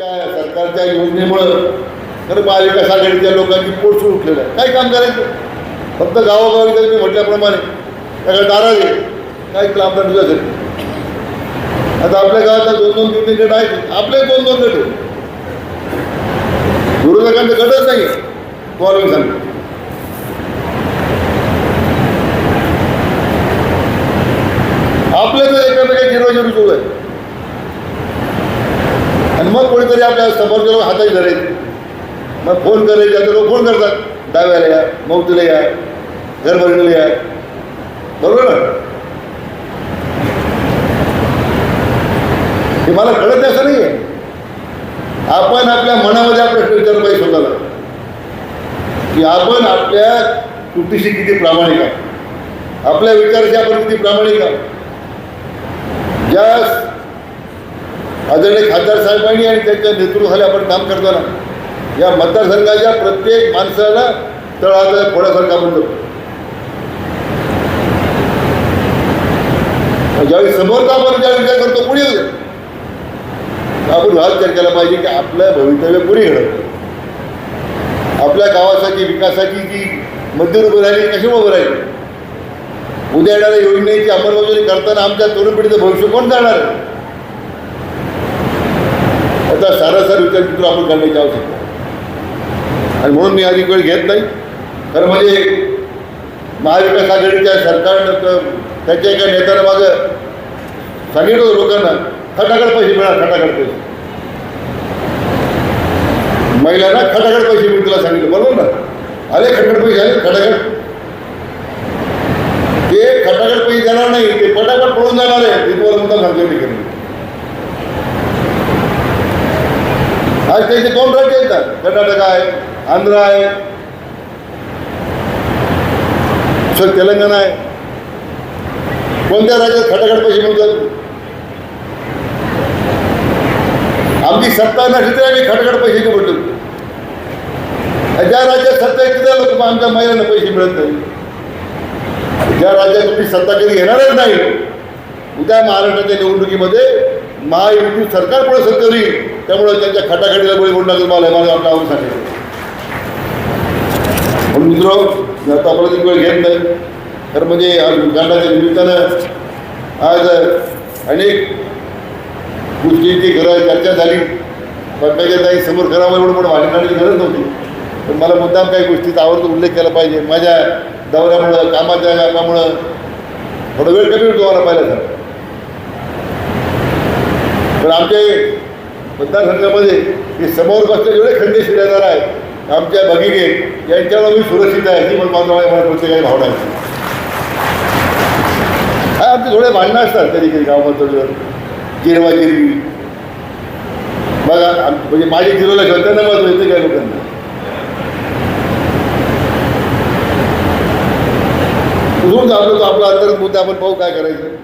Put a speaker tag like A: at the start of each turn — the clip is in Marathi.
A: आमच्या सरकारच्या योजनेमुळं तर पालिका आघाडीच्या लोकांची पोट उठलेलं आहे. काय काम करायचं? फक्त गावोगावी जर मी म्हटल्याप्रमाणे त्याला दारा दे काय केलं आपल्या घरी आता आपल्या गावात दोन दोन तीन तीन गट आहेत. आपले दोन दोन गट आहेत. विरोधकांचं गटच नाही तुम्हाला मी सांगतो आपल्या तर एकामेका जिरवाजिरी सुरू आहे. मग कोणीतरी आपल्यासमोर लोक हाताही धरेल. मग फोन करेल आता लोक फोन करतात. डाव्याला या मौतीला या घरभरणीला या. बरोबर ना? हे मला कळत नाही असं नाही आहे आपण आपल्या मनामध्ये आपला प्रश्न विचारला पाहिजे स्वतःला. की आपण आपल्या कृतीशी किती प्रामाणिक आहोत? आपल्या विचाराशी आपण किती प्रामाणिक आहोत? ज्या आदरणीय खासदार साहेबांनी आणि त्यांच्या नेतृत्वाखाली आपण काम करताना या मतदारसंघाच्या प्रत्येक माणसाला तळाचा फोडासारखा आपण करतो ज्यावेळी समोरचा आपण ज्या विचार करतो पुढे आपण हा विचार केला पाहिजे की आपलं भवितव्य पुढे घडवतो? आपल्या गावासाठी विकासाची जी मंदिर उभं राहिली कशी उभं राहिली? उद्या येणाऱ्या योजनेची अंमलबजावणी करताना आमच्या तरुण पिढीचं भविष्य कोण जाणार आहे? याचा सारासार विचार चित्र आपण करण्याची आवश्यकता आणि म्हणून मी अधिक वेळ घेत नाही. तर म्हणजे महाविकास आघाडीच्या सरकारनं त्याच्या एका नेत्यानं मागं सांगितलं होतं लोकांना खटाखट पैसे मिळा खटाखट पैसे. महिलांना खटाखट पैसे मिळतील तुला सांगितलं. बरोबर ना? अरे खटाखट पैसे आले खटाखट ते खटाखट पैसे देणार नाही ते पटाखट पळून जाणार आहे. ते तुम्हाला मुद्दा सांगतो ठिकाणी आज त्याचे दोन राज्य येतात. कर्नाटक आहे आंध्र आहे. सर तेलंगणा आहे. कोणत्या राज्यात खटाखट पैसे मिळतात? आमची सत्ता नसली तरी आम्ही खटखट पैशाची म्हणतो. ज्या राज्यात सत्ता आहे तिथे लोक आमच्या महिलांना पैसे मिळत नाही. ज्या राज्यात तुम्ही सत्ता कधी घेणारच नाही. उद्या महाराष्ट्राच्या निवडणुकीमध्ये महायुती सरकार पुढे सत्तेवर येईल त्यामुळे त्यांच्या खटाखटीला बळी म्हणून लागेल मला माझ्या आपल्या आवड म्हणून मित्र आता आपला वेळ घेत नाही तर म्हणजे गांडाच्या निमित्तानं आज अनेक गोष्टींची घरं चर्चा झाली. पटण्याच्या ताई समोर करावं एवढं पण भांडणाची गरज नव्हती. पण मला मुद्दाम काही गोष्टीचा आवडतो उल्लेख केला पाहिजे. माझ्या दौऱ्यामुळं कामाच्या कामामुळं थोडा वेळ कमी होतो मला पाहिलं सर पण आमचे मतदारसंघामध्ये हे समोर बसले एवढे खंडेशीर येणार आहे आमच्या भगिगे यांच्यावर मी सुरक्षित आहे ही पण माझा मला प्रत्येकाची भावना आहे हा आमचे थोडे भांडणं असतात कधी कधी गावामध्ये जिरवा जिरवी. बघा म्हणजे माझी जिरोला घरच्यांना महत्त्व येते काय लोकांना. उठून जातो तो आपला अंतर्गत मुद्दा आपण पाहू काय करायचं.